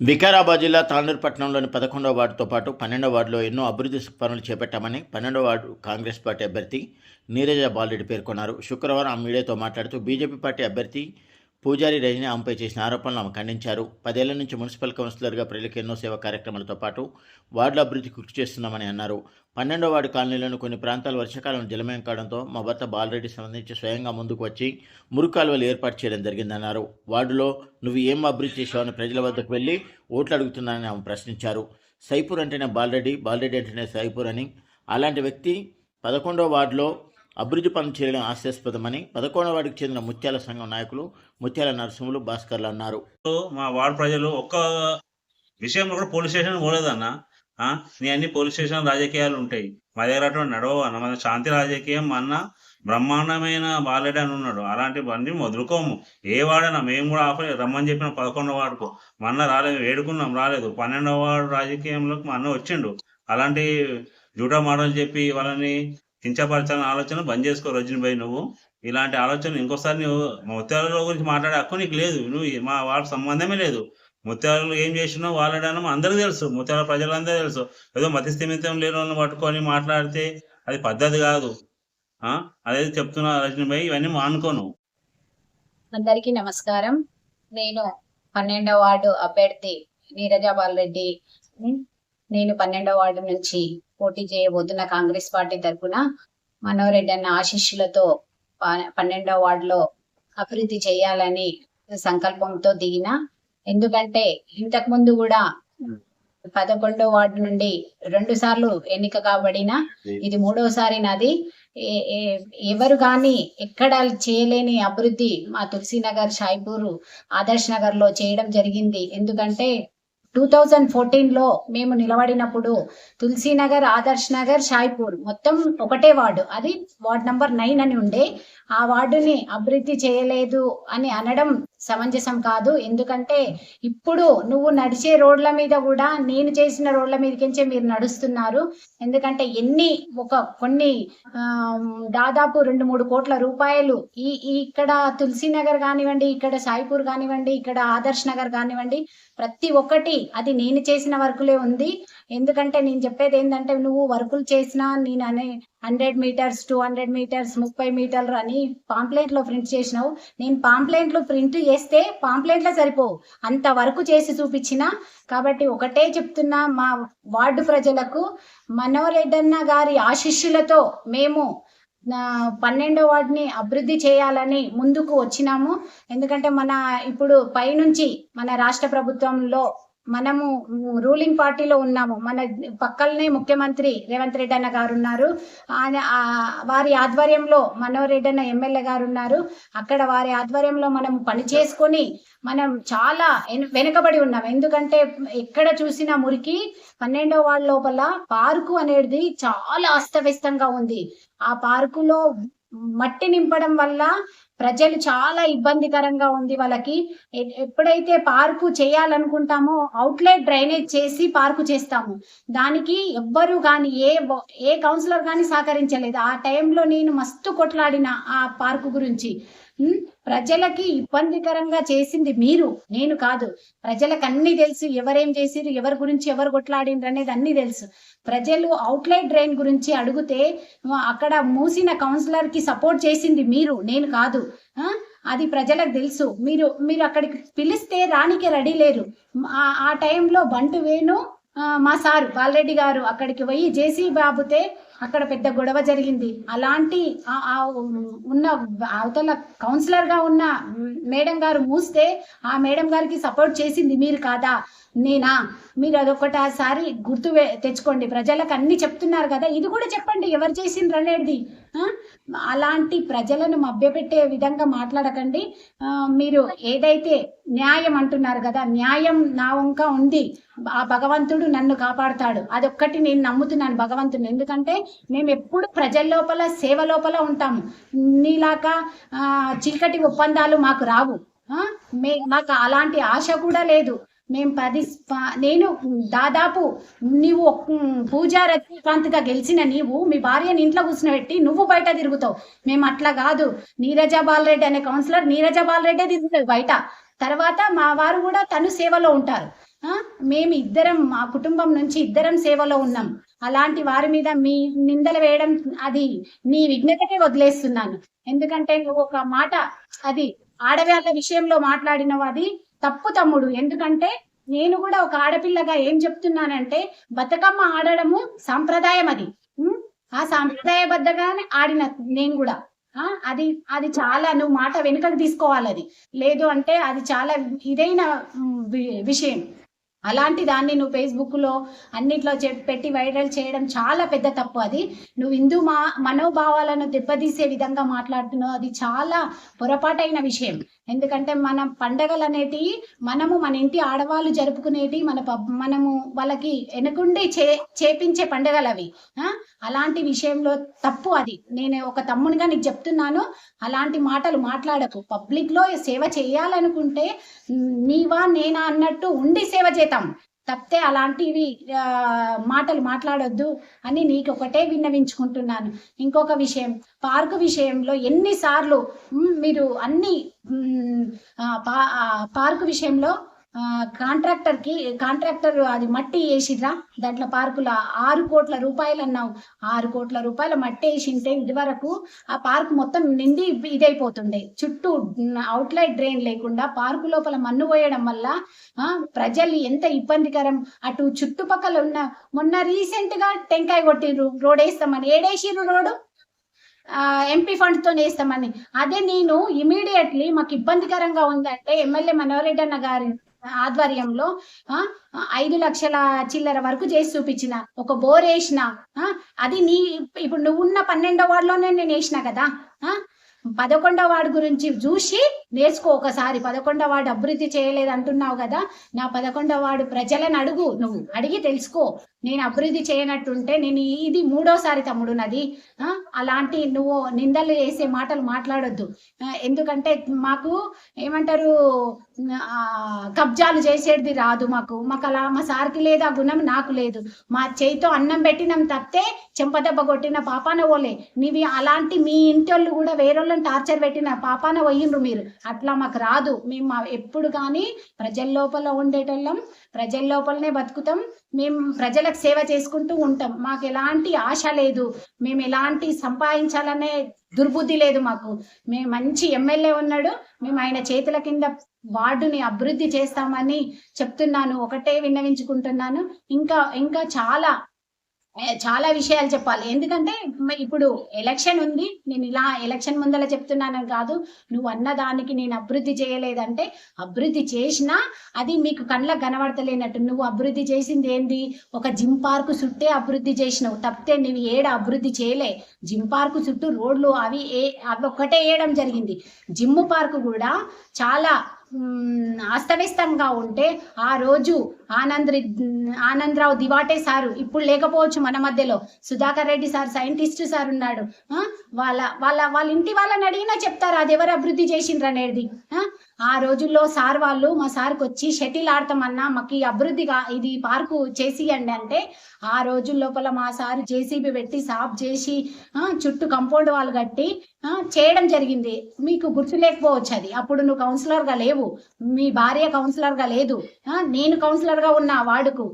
వికారాబాద్ జిల్లా తాండూరు పట్టణంలోని పదకొండవ వార్డుతో పాటు పన్నెండవ వార్డులో ఎన్నో అభివృద్ధి పనులు చేపట్టామని పన్నెండవ వార్డు కాంగ్రెస్ పార్టీ అభ్యర్థి నీరజ బాలరెడ్డి పేర్కొన్నారు. శుక్రవారం ఆ మీడియాతో మాట్లాడుతూ బీజేపీ పార్టీ అభ్యర్థి పూజారి రజని ఆమెపై చేసిన ఆరోపణలు ఆమె ఖండించారు. పదేళ్ళ నుంచి మున్సిపల్ కౌన్సిలర్గా ప్రజలకు ఎన్నో సేవా కార్యక్రమాలతో పాటు వార్డుల అభివృద్ధి కృషి చేస్తున్నామని అన్నారు. పన్నెండో వార్డు కాలనీలోని కొన్ని ప్రాంతాలు వర్షాకాలం జలమయం కావడంతో మా భర్త బాలరెడ్డి సంబంధించి స్వయంగా ముందుకు వచ్చి మురుగు కాలువలు ఏర్పాటు చేయడం జరిగిందన్నారు. వార్డులో నువ్వు ఏం అభివృద్ధి చేశావని ప్రజల వద్దకు వెళ్ళి ఓట్లు అడుగుతున్నానని ఆమె ప్రశ్నించారు. సైపూర్ అంటేనే బాలరెడ్డి బాలరెడ్డి అంటేనే సైపూర్ అని అలాంటి వ్యక్తి పదకొండో వార్డులో అభివృద్ధి పనులు చేయడం ఆశాస్పదమని పదకొండవ వార్డుకు చెందిన ముత్యాల సంఘం నాయకులు ముత్యాల నరసింహులు భాస్కర్లు అన్నారు. మా వార్డు ప్రజలు ఒక్క విషయంలో కూడా పోలీస్ స్టేషన్ పోలేదన్న ఆ, నీ అన్ని పోలీస్ స్టేషన్ రాజకీయాలు ఉంటాయి. మా దగ్గర అటువంటి నడవ అన్న మన శాంతి రాజకీయం అన్న బ్రహ్మాండమైన బాలెడ్ అని ఉన్నాడు. అలాంటివన్నీ వదులుకోము. ఏ వాడైనా మేము కూడా ఆఫర్ రమ్మని చెప్పిన పదకొండవ వాడుకు మా అన్న రాలేదు వేడుకున్నాం రాలేదు. పన్నెండవ వాడు రాజకీయంలోకి మా అన్న వచ్చిండు. అలాంటి జూటా మాటలు చెప్పి వాళ్ళని కించపరచాలని ఆలోచన బంద్ చేసుకో రజని భాయ్ నువ్వు. ఇలాంటి ఆలోచన ఇంకోసారి నువ్వు ముత్యాల గురించి మాట్లాడే హక్కు నీకు లేదు. నువ్వు మా వాళ్ళ సంబంధమే లేదు. ముత్యాలు ఏం చేసినావు వాళ్ళడనో అందరికీ తెలుసు. ముత్యాల ప్రజలందరూ తెలుసు. ఏదో మతి స్థిమితం లేని వాళ్ళని పట్టుకొని మాట్లాడితే అది పద్ధతి కాదు. అదే చెప్తున్నా రజని భాయ్ ఇవన్నీ మానుకోను అందరికీ నమస్కారం. నేను పన్నెండవ వార్డు అభ్యర్థి నీరజాబాల్ రెడ్డి నేను పన్నెండవ వార్డు నుంచి పోటీ చేయబోతున్న కాంగ్రెస్ పార్టీ తరఫున మనోరెడ్డి అన్న ఆశీస్సులతో పన్నెండవ వార్డులో అభివృద్ధి చేయాలని సంకల్పంతో దిగిన. ఎందుకంటే ఇంతకు ముందు కూడా పదకొండో వార్డు నుండి రెండు సార్లు ఎన్నిక కాబడిన ఇది మూడోసారి నాది. ఎవరు కానీ ఎక్కడ చేయలేని అభివృద్ధి మా తులసీనగర్ షాయిపూర్ ఆదర్శ్ నగర్లో చేయడం జరిగింది. ఎందుకంటే టూ థౌజండ్ ఫోర్టీన్లో మేము నిలబడినప్పుడు తులసీనగర్ ఆదర్శ్ నగర్ షాయిపూర్ మొత్తం ఒకటే వార్డు. అది వార్డ్ నంబర్ నైన్ అని ఉండే ఆ వార్డుని అభివృద్ధి చేయలేదు అని అనడం సమంజసం కాదు. ఎందుకంటే ఇప్పుడు నువ్వు నడిచే రోడ్ల మీద కూడా నేను చేసిన రోడ్ల మీదకించే మీరు నడుస్తున్నారు. ఎందుకంటే ఎన్ని ఒక కొన్ని దాదాపు రెండు మూడు కోట్ల రూపాయలు ఈ ఇక్కడ తులసీనగర్ కానివ్వండి ఇక్కడ సాయిపూర్ కానివ్వండి ఇక్కడ ఆదర్శ్ నగర్ కానివ్వండి ప్రతి ఒక్కటి అది నేను చేసిన వరకులే ఉంది. ఎందుకంటే నేను చెప్పేది ఏంటంటే నువ్వు వర్కులు చేసినా నేను అనే hundred meters two hundred meters ముప్పై మీటర్లు అని పాంప్లెంట్లో ప్రింట్ చేసినావు. నేను పాంప్లెంట్లు ప్రింట్ చేస్తే పాంప్లెంట్లో సరిపోవు. అంత వరకు చేసి చూపించిన కాబట్టి ఒకటే చెప్తున్నా మా వార్డు ప్రజలకు మనోరెడ్డన్న గారి ఆశిష్యులతో మేము పన్నెండో వార్డుని అభివృద్ధి చేయాలని ముందుకు వచ్చినాము. ఎందుకంటే మన ఇప్పుడు పైనుంచి మన రాష్ట్ర ప్రభుత్వంలో మనము రూలింగ్ పార్టీలో ఉన్నాము. మన పక్కలనే ముఖ్యమంత్రి రేవంత్ రెడ్డి అన్న గారు ఉన్నారు. ఆయన ఆ వారి ఆధ్వర్యంలో మనోరెడ్డి అన్న ఎమ్మెల్యే గారు ఉన్నారు. అక్కడ వారి ఆధ్వర్యంలో మనం పని చేసుకొని మనం చాలా వెనుకబడి ఉన్నాం. ఎందుకంటే ఎక్కడ చూసినా మురికి పన్నెండో వార్డు లోపల పార్కు అనేది చాలా అస్తవ్యస్తంగా ఉంది. ఆ పార్కులో మట్టి నింపడం వల్ల ప్రజలు చాలా ఇబ్బందికరంగా ఉంది వాళ్ళకి. ఎప్పుడైతే పార్కు చేయాలనుకుంటామో అవుట్లెట్ డ్రైనేజ్ చేసి పార్కు చేస్తాము. దానికి ఎవ్వరు కానీ ఏ ఏ కౌన్సిలర్ కానీ సహకరించలేదు. ఆ టైంలో నేను మస్తు కొట్లాడిన ఆ పార్కు గురించి. ప్రజలకి ఇబ్బందికరంగా చేసింది మీరు. నేను కాదు. ప్రజలకు అన్ని తెలుసు. ఎవరేం చేసిరు ఎవరి గురించి ఎవరు కొట్లాడిండ్రు అనేది అన్ని తెలుసు. ప్రజలు అవుట్లైట్ డ్రైన్ గురించి అడిగితే అక్కడ మూసిన కౌన్సిలర్కి సపోర్ట్ చేసింది మీరు. నేను కాదు. అది ప్రజలకు తెలుసు. మీరు మీరు అక్కడికి పిలిస్తే రానికి రెడీ లేరు. ఆ- ఆ టైంలో బంటు వేణు మా సారు బాలరెడ్డి గారు అక్కడికి పోయి జేసీ బాబుతే అక్కడ పెద్ద గొడవ జరిగింది. అలాంటి ఉన్న అవతల కౌన్సిలర్గా ఉన్న మేడం గారు మూస్తే ఆ మేడం గారికి సపోర్ట్ చేసింది మీరు కాదా? నేనా? మీరు అదొకటిసారి గుర్తు వే- తెచ్చుకోండి. ప్రజలకు అన్ని చెప్తున్నారు కదా. ఇది కూడా చెప్పండి. ఎవరు చేసిండ్రు అనేది. అలాంటి ప్రజలను మభ్యపెట్టే విధంగా మాట్లాడకండి. మీరు ఏదైతే న్యాయం అంటున్నారు కదా న్యాయం నా వంక ఉంది ఆ భగవంతుడు నన్ను కాపాడుతాడు. అదొక్కటి నేను నమ్ముతున్నాను భగవంతుని. ఎందుకంటే మేము ఎప్పుడు ప్రజల లోపల సేవ లోపల ఉంటాము. నీలాగా ఆ, చీకటి ఒప్పందాలు మాకు రావు. మే మాకు అలాంటి ఆశ కూడా లేదు. మేము పది నేను దాదాపు నీవు పూజా రజనీకాంత్గా గెలిచిన నీవు మీ భార్యని ఇంట్లో కూర్చునబెట్టి నువ్వు బయట తిరుగుతావు. మేము అట్లా కాదు. నీరజ బాలరెడ్డి అనే కౌన్సిలర్ నీరజ బాలరెడ్డే తిరుగుతుంది బయట. తర్వాత మా వారు కూడా తను సేవలో ఉంటారు. మేము ఇద్దరం మా కుటుంబం నుంచి ఇద్దరం సేవలో ఉన్నాం. అలాంటి వారి మీద మీ నిందలు వేయడం అది నీ విఘ్నతకే వదిలేస్తున్నాను. ఎందుకంటే ఒక మాట అది ఆడవాళ్ళ విషయంలో మాట్లాడినవది అది తప్పు తమ్ముడు. ఎందుకంటే నేను కూడా ఒక ఆడపిల్లగా ఏం చెప్తున్నానంటే బతుకమ్మ ఆడడము సాంప్రదాయం అది. ఆ సాంప్రదాయబద్ధగానే ఆడిన నేను కూడా. ఆ? అది అది చాలా నువ్వు మాట వెనుకకు తీసుకోవాలి అది. లేదు అంటే అది చాలా ఇదైన విషయం. అలాంటి దాన్ని నువ్వు ఫేస్బుక్లో అన్నిట్లో పెట్టి వైరల్ చేయడం చాలా పెద్ద తప్పు అది. నువ్వు హిందూ మా మనోభావాలను దెబ్బతీసే విధంగా మాట్లాడుతున్నావు. అది చాలా పొరపాటైన విషయం. ఎందుకంటే మన పండగలు అనేటివి మనము మన ఇంటి ఆడవాళ్ళు జరుపుకునేటి మన పబ్- మనము వాళ్ళకి వెనుకుండి చే చేపించే పండగలు అవి అలాంటి విషయంలో తప్పు అది. నేను ఒక తమ్మునిగా నీకు చెప్తున్నాను. అలాంటి మాటలు మాట్లాడకు. పబ్లిక్లో సేవ చేయాలనుకుంటే నీవా నేనా అన్నట్టు ఉండి సేవ చేద్దాం తప్పితే అలాంటివి మాటలు మాట్లాడొద్దు అని నీకు ఒకటే విన్నవించుకుంటున్నాను. ఇంకొక విషయం పార్కు విషయంలో ఎన్నిసార్లు మీరు అన్ని పార్కు విషయంలో ఆ, కాంట్రాక్టర్కి కాంట్రాక్టర్ అది మట్టి వేసిరా దాంట్లో పార్కులో ఆరు కోట్ల రూపాయలు అన్నావు ఆరు కోట్ల రూపాయల మట్టి వేసింటే ఇది వరకు ఆ పార్క్ మొత్తం నిండి ఇదైపోతుంది చుట్టూ అవుట్లైట్ డ్రైన్ లేకుండా పార్కు లోపల మన్ను పోయడం వల్ల ఆ, ప్రజలు ఎంత ఇబ్బందికరం. అటు చుట్టుపక్కల ఉన్న మొన్న రీసెంట్గా టెంకాయ కొట్టిర్రు. రోడ్ వేస్తామని. ఏడేసిర్రు రోడ్డు ఎంపీ ఫండ్తో వేస్తామని. అదే నేను ఇమీడియట్లీ మాకు ఇబ్బందికరంగా ఉందంటే ఎమ్మెల్యే మనోహర్ అన్న గారి ఆధ్వర్యంలో ఆ, ఐదు లక్షల చిల్లర వరకు చేసి చూపించిన. ఒక బోర్ వేసిన ఆ, అది నీ ఇప్పుడు నువ్వున్న పన్నెండో వార్డులోనే నేను వేసిన కదా ఆ? పదకొండవ వార్డు గురించి చూసి నేర్చుకో ఒకసారి. పదకొండవ వార్డు అభివృద్ధి చేయలేదు అంటున్నావు కదా నా పదకొండవ వార్డు ప్రజలను అడుగు నువ్వు. అడిగి తెలుసుకో. నేను అభివృద్ధి చేయనట్టుంటే నేను ఇది మూడోసారి తమ్ముడు నది. అలాంటి నువ్వు నిందలు వేసే మాటలు మాట్లాడొద్దు. ఎందుకంటే మాకు ఏమంటారు కబ్జాలు చేసేది రాదు మాకు. మాకు అలా మా సార్కి లేదు ఆ గుణం నాకు లేదు. మా చేయితో అన్నం పెట్టినాం తప్పితే చెంపదెబ్బ కొట్టిన పాపాన ఓలే. నీవి అలాంటి మీ ఇంటోళ్ళు కూడా వేరేళ్ళని టార్చర్ పెట్టిన పాపాన పోయిండ్రు మీరు. అట్లా మాకు రాదు. మేము మా- ఎప్పుడు కానీ ప్రజల లోపల ఉండేటోళ్ళం. ప్రజల లోపలనే బతుకుతాం. మేము ప్రజలకు సేవ చేసుకుంటూ ఉంటాం. మాకు ఎలాంటి ఆశ లేదు. మేము ఎలాంటి సంపాదించాలనే దుర్బుద్ధి లేదు మాకు. మేము మంచి ఎమ్మెల్యే ఉన్నాడు. మేము ఆయన చేతుల కింద వార్డుని అభివృద్ధి చేస్తామని చెప్తున్నాను. ఒకటే విన్నవించుకుంటున్నాను. ఇంకా ఇంకా చాలా చాలా విషయాలు చెప్పాలి. ఎందుకంటే ఇప్పుడు ఎలక్షన్ ఉంది. నేను ఇలా ఎలక్షన్ ముందర చెప్తున్నానని కాదు. నువ్వు అన్న దానికి నేను అభివృద్ధి చేయలేదంటే అభివృద్ధి చేసినా అది మీకు కళ్ళకు కనబడతలేనట్టు. నువ్వు అభివృద్ధి చేసింది ఏంది? ఒక జిమ్ పార్కు చుట్టే అభివృద్ధి చేసినావు. తప్పితే నువ్వు ఏడ అభివృద్ధి చేయలే. జిమ్ పార్కు చుట్టూ రోడ్లు అవి ఏ అవి ఒక్కటే వేయడం జరిగింది. జిమ్ పార్కు కూడా చాలా అస్తవ్యస్తంగా ఉంటే ఆ రోజు ఆనంద్ ఆనందరావు దివాటే సారు. ఇప్పుడు లేకపోవచ్చు మన మధ్యలో. Sudhakar Reddy sir scientist sir ఉన్నాడు. వాళ్ళ వాళ్ళ వాళ్ళ ఇంటి వాళ్ళని అడిగినా చెప్తారు అది ఎవరు అభివృద్ధి చేసిండ్రు అనేది? ఆ, రోజుల్లో సార్ వాళ్ళు మా సార్కి వచ్చి షటిల్ ఆడతామన్నా మాకు అభివృద్ధిగా ఇది పార్కు చేసియండి అంటే ఆ రోజు లోపల మా సార్ జేసీబీ పెట్టి సాఫ్ చేసి చుట్టూ కంపౌండ్ వాళ్ళు కట్టి చేయడం జరిగింది. మీకు గుర్తు లేకపోవచ్చు అది. అప్పుడు నువ్వు కౌన్సిలర్గా లేవు. మీ భార్య కౌన్సిలర్గా లేదు నేను కౌన్సిలర్ ఉన్న వాడుకు